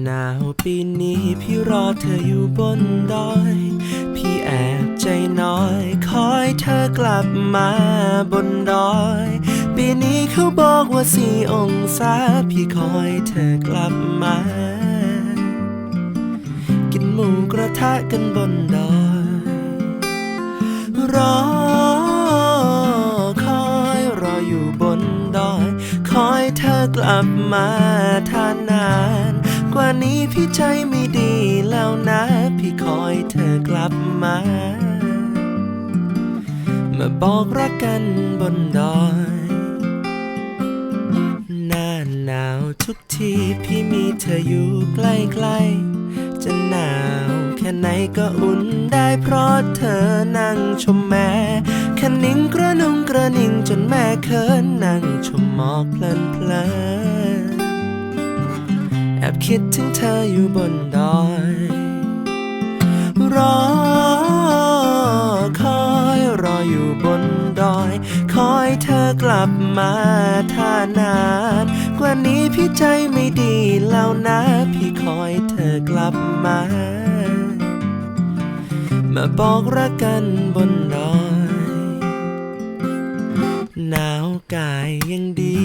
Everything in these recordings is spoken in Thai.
หนาวปีนี้พี่รอเธออยู่บนดอย พี่แอบใจน้อย คอยเธอกลับมาบนดอย ปีนี้เขาบอกว่าสี่องศา พี่คอยเธอกลับมา กินหมูกระทะกันบนดอย รอคอยรออยู่บนดอย คอยเธอกลับมาทานนาน กว่านี้พี่ใจไม่ดีแล้วนะ พี่คอยเธอกลับมา มาบอกรักกันบนดอย หน้าหนาวทุกทีพี่มีเธออยู่ใกล้ๆ จะหนาวแค่ไหนก็อุ่นได้เพราะเธอนั่งชมแม่คะนิ่งกระนุงกระนิ่งจนแม่เขินนั่งชมหมอกเพลินเพลิน แอบคิดถึงเธออยู่บนดอย รอคอยรออยู่บนดอย คอยเธอกลับมาท่านาน กว่านี้พี่ใจไม่ดีแล้วนะ พี่คอยเธอกลับมา มาบอกรักกันบนดอย หนาวกายยังดี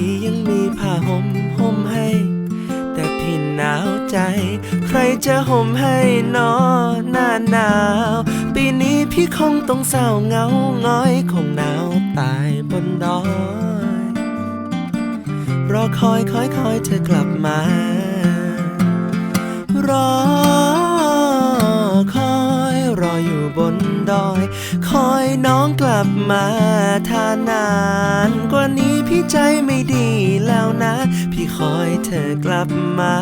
จะห่มให้นอหน้าหนาว ปีนี้พี่คงต้องเศร้าเหงาง้อยคงหนาวตายบนดอย รอคอยคอยคอยเธอกลับมา รอคอยรออยู่บนดอย คอยน้องกลับมาท่านานกว่านี้พี่ใจไม่ดีแล้วนะ พี่คอยเธอกลับมา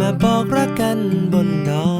มาบอกรักกันบนดอย